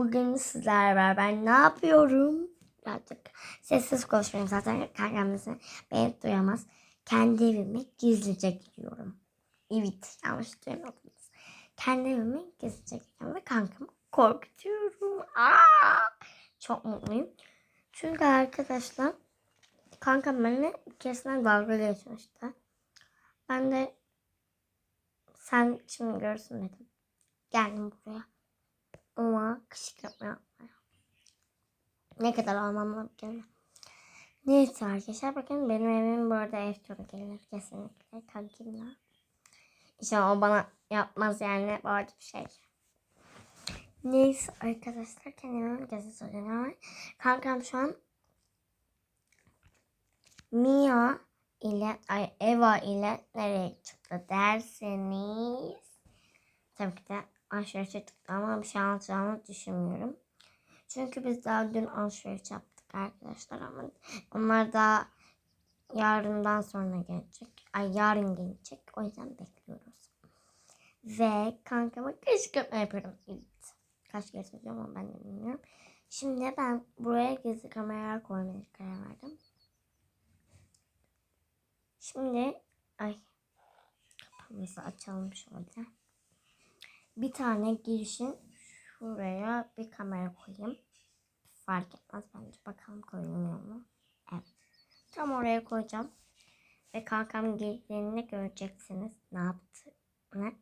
Bugün sizlerle beraber ne yapıyorum? Birazcık sessiz konuşmayayım zaten kankam beni duyamaz. Kendi evime gizlice giriyorum. Evet yanlış duymadınız. Kendi evime gizlice giriyorum ve kankamı korkutuyorum. Aa! Çok mutluyum. Çünkü arkadaşlar kankam benimle kesinlikle dalga geçmişti. Ben de sen şimdi görsün dedim. Geldim buraya. Ama kışkırtma yapmaya. Ne kadar almam gelir. Neyse arkadaşlar bakın benim evim bu arada ev turu gelir kesinlikle kankimle. İnşallah o bana yapmaz yani böyle bir şey. Neyse arkadaşlar kendime gezi soruyorum ama kankam şu an Mia ile ay Eva ile nereye çıktı derseniz tabii ki de alışverişe çıktı ama bir şey alacağımı düşünmüyorum. Çünkü biz daha dün alışveriş yaptık arkadaşlar ama onlar da yarından sonra gelecek. Ay yarın gelecek. O yüzden bekliyoruz. Ve kankama kışkırtma yapıyorum. Evet. Kaç kere söylüyorum ama ben de bilmiyorum. Şimdi ben buraya gizli kameralar koymaya karar verdim. Şimdi ay kapımızı açalım şöyle. Bir tane girişin şuraya bir kamera koyayım. Fark etmez bence. Bakalım koyulmuyor mu? Evet. Tam oraya koyacağım. Ve kankam girdiğinde göreceksiniz ne yaptığını.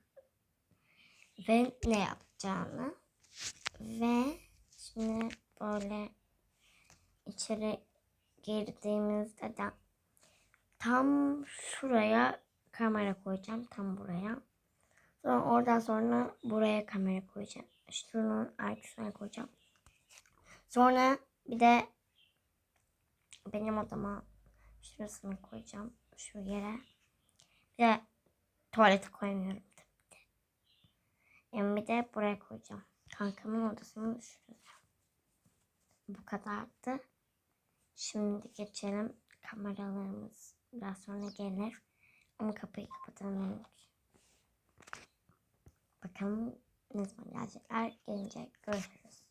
Ve ne yapacağını. Ve şimdi böyle içeri girdiğimizde de tam şuraya kamera koyacağım. Tam buraya. Sonra oradan sonra buraya kamera koyacağım. Şunun arkasına koyacağım. Sonra bir de benim odama şurasını koyacağım. Şu yere. Bir de tuvalete koymuyorum tabii ki. Yani bir de buraya koyacağım. Kankamın odasını şuraya. Bu kadardı. Şimdi geçelim. Kameralarımız biraz sonra gelir. Ama kapıyı kapatalım. Bakalım ne zaman gelecekler. Gelince görüşürüz.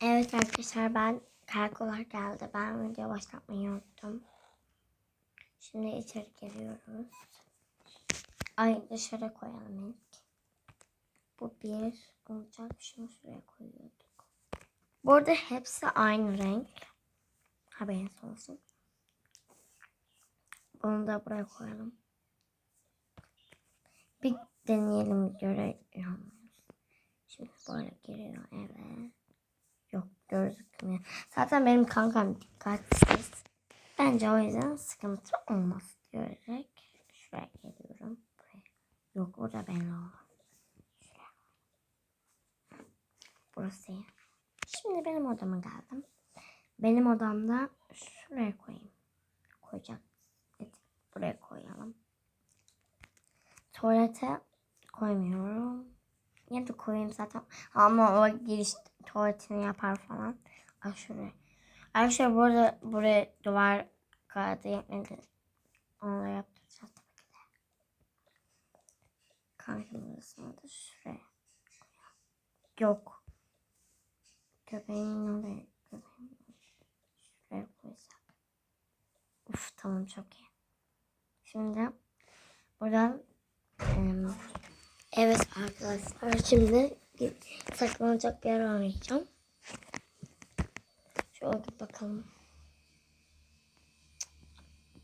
Evet arkadaşlar ben karakolar geldi. Ben video başlatmayı unuttum. Şimdi içeri giriyoruz. Ay dışarı koyalım ilk. Bu bir olacak. Şunu şuraya koyuyorduk. Bu arada hepsi aynı renk. Haberiniz olsun. Bunu da buraya koyalım. Bir deneyelim muyuz? Şimdi böyle giriyor eve. Yok gözükmüyor. Zaten benim kankam dikkatsiz. Bence o yüzden sıkıntı olmaz diyerek şuraya geliyorum. Yok orada ben o. Şuraya. Burası iyi. Şimdi benim odama geldim. Benim odamda şuraya koyayım. Koyacağım. Evet, buraya koyalım. Tuvalete koymuyorum. Ya da koyayım zaten. Ama o giriş tuvaletini yapar falan. Şuraya. Arkadaşlar burada buraya duvar kağıdı yetmedi. Da yaptıracağız tabii ki de. Kankımızın da şuraya. Yok. Köpeğin oraya. Köpeğin şuraya koysak. Uf tamam çok iyi. Şimdi buradan evet arkadaşlar şimdi saklanacak bir yer arayacağım. Şöyle bakalım.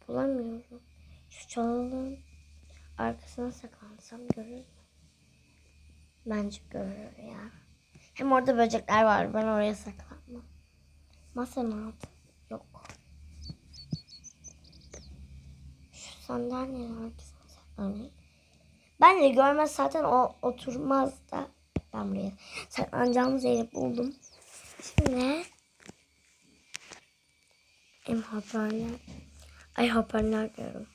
Bulamıyorum. Şu çalının arkasına saklansam görür mü? Bence görür ya. Hem orada böcekler var. Ben oraya saklanmam. Masanın altı yok. Şu sandalyenin arkasına saklanayım. Ben de görmez zaten o oturmaz da. Ben buraya saklanacağımız yeri buldum. Şimdi em hoparlör. Ay hoparlör diyorum.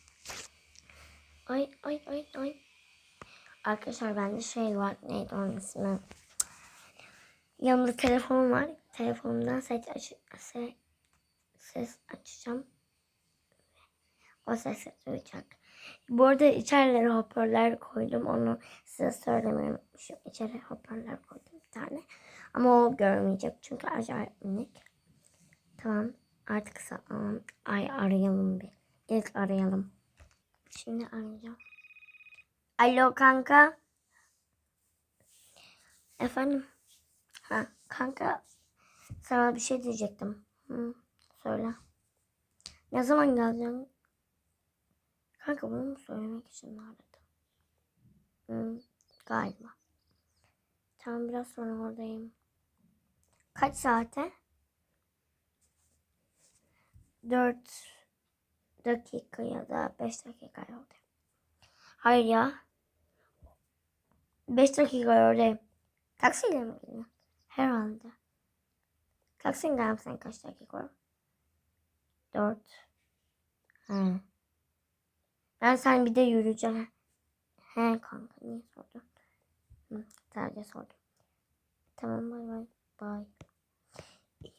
Ay ay ay ay. Arkadaşlar bende şey var. Neydi onun ismi? Yanımda telefon var. Telefonumdan ses, aç ses, ses açacağım. O ses duyacak. Bu arada içerilere hoparlör koydum. Onu size söylemeyi unutmuşum. İçeri hoparlör koydum bir tane. Ama o görmeyecek çünkü acayip minik. Tamam. Artık saklamam. Ay arayalım bir. İlk arayalım. Şimdi arayacağım. Alo kanka. Efendim. Ha kanka. Sana bir şey diyecektim. Hı, söyle. Ne zaman geleceksin? Kanka bunu söylemek için aradım? Hı, galiba. Tamam biraz sonra oradayım. Kaç saate? 4 dakika ya da 5 dakika oldu. Hayır ya. 5 dakika oradayım. Taksiyle mi gidiyorsun? Herhalde. Taksiyle gelmişsin kaç dakika? 4. He. Ben sen bir de yürüyeceksin. He kanka niye sordun? Hı, sadece sordum. Tamam bay bay. Bay.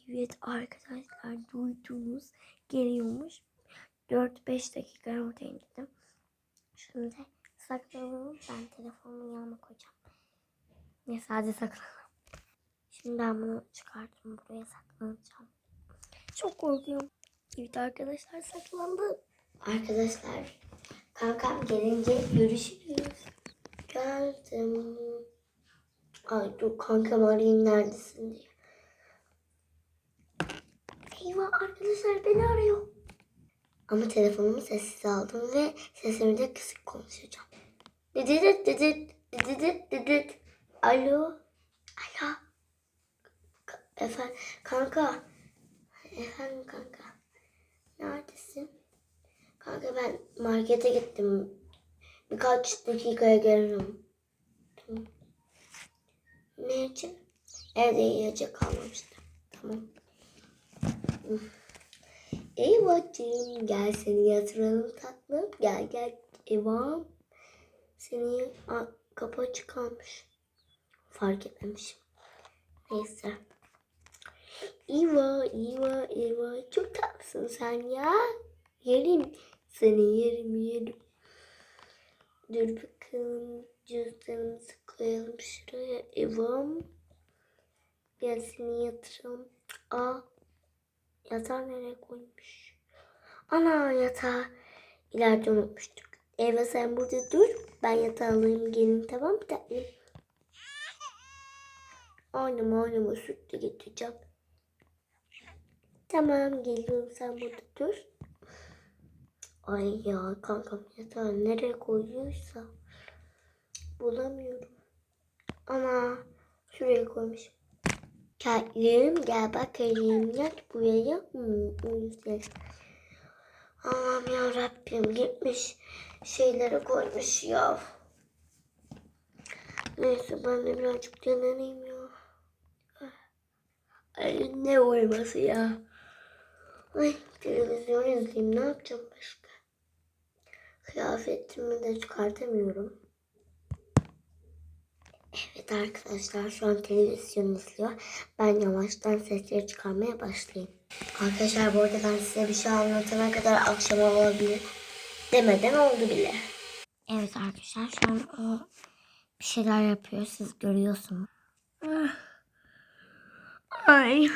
Evet arkadaşlar duydunuz. Geliyormuş. 4-5 dakika oradayım dedim. Şimdi saklanalım. Ben telefonumu yanıma koyacağım. Ne sadece saklanalım. Şimdi ben bunu çıkarttım. Buraya saklanacağım. Çok korkuyorum. Evet arkadaşlar saklandım. Arkadaşlar kankam gelince görüşürüz. Geldim. Ay dur kankam arayayım neredesin diye. Eyvah arkadaşlar beni arıyor. Ama telefonumu sessiz aldım ve sesimi de kısık konuşacağım. Dididit didit dididit didit. Alo. Alo. Efendim kanka. Efendim kanka. Neredesin? Kanka ben markete gittim. Birkaç dakikaya gelirim. Tamam. Ne için? Evde yiyecek kalmamıştı. Tamam. Eyvahcığım gel seni yatıralım tatlım. Gel gel Evam. Seni kapı açık kalmış. Fark etmemişim. Neyse. İva, İva, İva. Çok tatlısın sen ya. Yerim. Seni yerim, yerim. Dur bakalım. Cüzdanımızı koyalım şuraya. Evam. Gel seni yatıralım. Aa. Yatağı nereye koymuş? Ana yatağı ileride unutmuştuk. Eva sen burada dur. Ben yatağı alayım gelin tamam mı tatlım? Oynama oynama süt de getireceğim. Tamam geliyorum sen burada dur. Ay ya kankam yatağı nereye koyuyorsa bulamıyorum. Ama şuraya koymuş. Tatlım gel bakayım yat buraya. Uyuyacak. Allah'ım ya Rabbim gitmiş şeyleri koymuş ya. Neyse ben de birazcık dinleneyim ya. Ay ne uyuması ya. Ay televizyon izleyeyim ne yapacağım başka. Kıyafetimi de çıkartamıyorum. Evet arkadaşlar şu an televizyon izliyor. Ben yavaştan sesleri çıkarmaya başlayayım. Arkadaşlar bu arada ben size bir şey anlatana kadar akşam olabilir demeden oldu bile. Evet arkadaşlar şu an o bir şeyler yapıyor. Siz görüyorsunuz. Ah. Ay.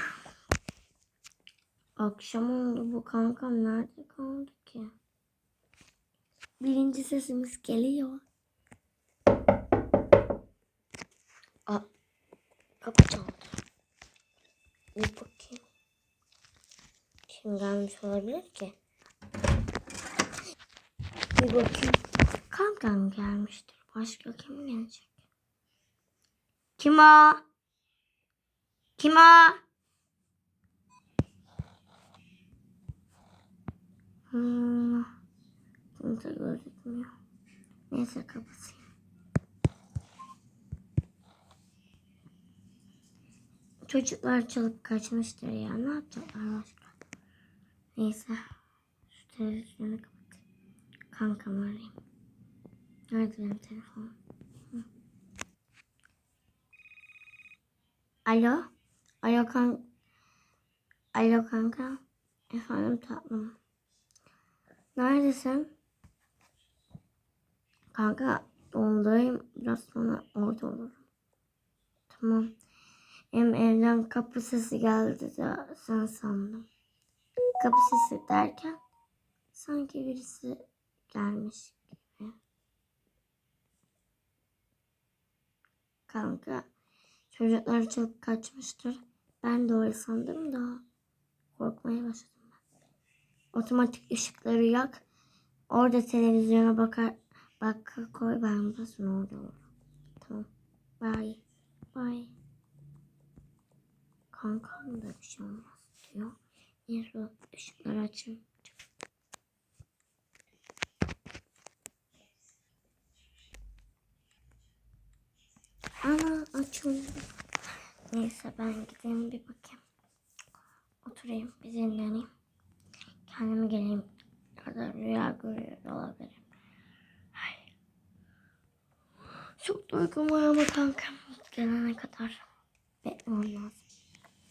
Akşam oldu bu kankam nerede kaldı ki? Birinci sesimiz geliyor. Aa, kapı çaldı. Bir bakayım. Kim gelmiş olabilir ki? Bir bakayım. Kankam gelmiştir. Başka kim gelecek? Kim o? Kim o? Hmm. Kimse gözükmüyor. Neyse kapatayım. Çocuklar çalıp kaçmıştır ya. Ne yapacaklar başka? Neyse. Şu televizyonu kapatayım. Kankamı arayayım. Nerede benim telefonum? Alo? Alo kan... Alo kanka. Efendim tatlım. Neredesin? Kanka ondayım. Biraz sonra orada olurum. Tamam. Hem evden kapı sesi geldi de sen sandım. Kapı sesi derken sanki birisi gelmiş gibi. Kanka çocuklar çok kaçmıştır. Ben de öyle sandım da korkmaya başladım ben. Otomatik ışıkları yak. Orada televizyona bakar bak koy ben basın orada olur. Tamam. Bye. Bye. Kankam da bir şey olmaz diyor. Neyse ışıkları açayım. Ana açıldı. Neyse ben gideyim bir bakayım. Oturayım bir dinleneyim. Kendime geleyim. Ya da rüya görüyor olabilirim. Ay. Çok da uykum var ama kankam gelene kadar beklemem lazım.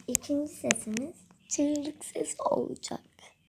İkinci sesimiz çığlık sesi olacak.